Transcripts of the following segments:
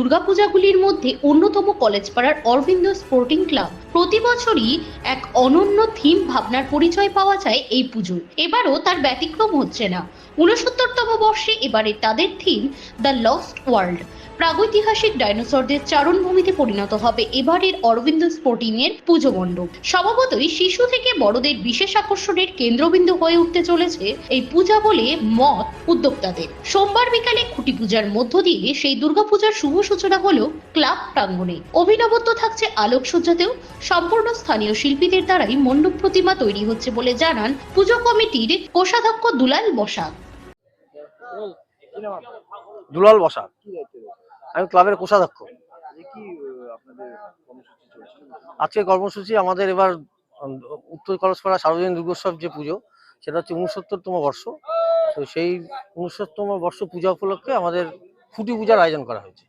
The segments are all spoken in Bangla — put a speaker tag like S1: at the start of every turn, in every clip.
S1: দুর্গাপূজাগুলির মধ্যে অন্যতম কলেজ পাড়ার অরবিন্দ স্পোর্টিং ক্লাব। প্রতি বছরই এক অনন্য থিম ভাবনার পরিচয় পাওয়া যায় এই পুজোয়। এবারও তার ব্যতিক্রম হচ্ছে না। উনসত্তরতম বর্ষে এবারে তাদের থিম দ্য লস্ট ওয়ার্ল্ড। প্রাগৈতিহাসিক ডাইনোসরদের চারণভূমিতে পরিণত হবে এবারের অরবিন্দ স্পোর্টিং এর পুজো মণ্ডপ স্বভাবতই শিশু থেকে বড়দের বিশেষ আকর্ষণের কেন্দ্রবিন্দু হয়ে উঠতে চলেছে এই পূজা বলে মত উদ্যোক্তাদের। সোমবার বিকালে খুঁটি পূজার মধ্য দিয়ে সেই দুর্গাপূজার শুভ সূচনা হলো ক্লাব প্রাঙ্গণে। অভিনবত্ব থাকছে আলোকসজ্জাতেও সম্পূর্ণ স্থানীয় শিল্পীদের দ্বারাই মণ্ডপ প্রতিমা তৈরি হচ্ছে বলে জানান পুজো কমিটির কোষাধ্যক্ষ দুলাল বসাক।
S2: দুলাল বসা আমি ক্লাবের কোষাধ্যক্ষ। আজকে কর্মসূচি আমাদের এবার উত্তর কলসপাড়া সার্বজনীন দুর্গোৎসব যে পুজো সেটা হচ্ছে উনসত্তরতম বর্ষ। তো সেই উনসত্তম বর্ষ পূজা উপলক্ষে আমাদের খুঁটি পূজার আয়োজন করা হয়েছে।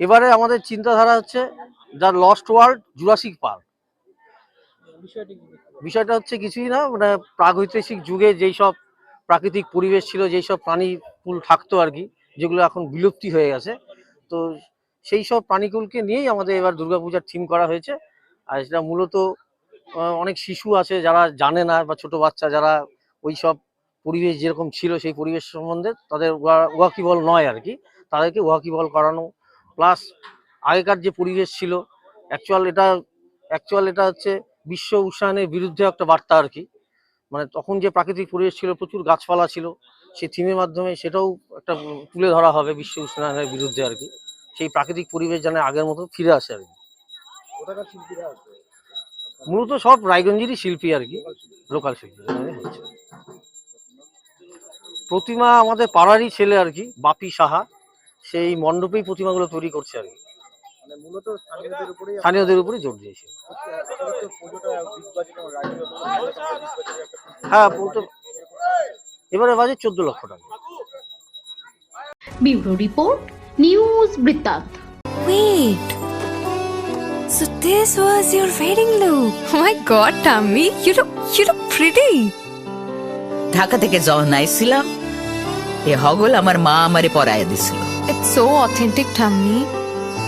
S2: এবারে আমাদের চিন্তাধারা হচ্ছে the lost world Jurassic Park.
S3: বিষয়টা
S2: হচ্ছে কিছুই না মানে প্রাগৈতিহাসিক যুগে যেই সব প্রাকৃতিক পরিবেশ ছিল, যেই সব প্রাণী কুল থাকতো আর কি, যেগুলো এখন বিলুপ্তি হয়ে গেছে। তো সেই সব প্রাণীকুলকে নিয়েই আমাদের এবার দুর্গাপূজার থিম করা হয়েছে। আর সেটা মূলত অনেক শিশু আছে যারা জানে না বা ছোট বাচ্চা যারা ওই সব পরিবেশ যেরকম ছিল সেই পরিবেশ সম্বন্ধে, তাদের ওয়া- ওয়াকিবল নয় আর কি। তাদেরকে ওয়াকিবল করানো প্লাস আগেকার যে পরিবেশ ছিল অ্যাকচুয়াল এটা অ্যাকচুয়াল এটা হচ্ছে বিশ্ব উষ্ণায়নের বিরুদ্ধে একটা বার্তা আর কি। মানে তখন যে প্রাকৃতিক পরিবেশ ছিল প্রচুর গাছপালা ছিল সেই থিমের মাধ্যমে সেটাও একটা তুলে ধরা হবে বিশ্ব উষ্ণায়নের বিরুদ্ধে আর কি। সেই প্রাকৃতিক পরিবেশ যেন আগের মতো ফিরে আসে আর কি। মূলত সব রায়গঞ্জেরই শিল্পী আর কি লোকাল শিল্পী। প্রতিমা আমাদের পাড়ারই ছেলে আর কি বাপি সাহা। সেই মণ্ডপেই প্রতিমাগুলো তৈরি করছে আর কি।
S3: স্থানীয়দের উপরেই
S2: স্থানীয়দের উপরে জোর দিয়েছে
S3: আপনাদের তো পুজোটা বিগ বাজেট এবং রাজ্য
S2: হ্যাঁ এবারে বাজে চোদ্দ লক্ষ টাকা
S1: ব্যুরো রিপোর্ট নিউজ বৃত্তান্ত
S4: Wait. So this was your wedding look. Oh my god, Tammy, you look you look pretty.
S5: Dhaka থেকে যখন আইছিলাম এ হগল আমার মা আমারে পরায় দিছিল
S4: It's so authentic, Tammy.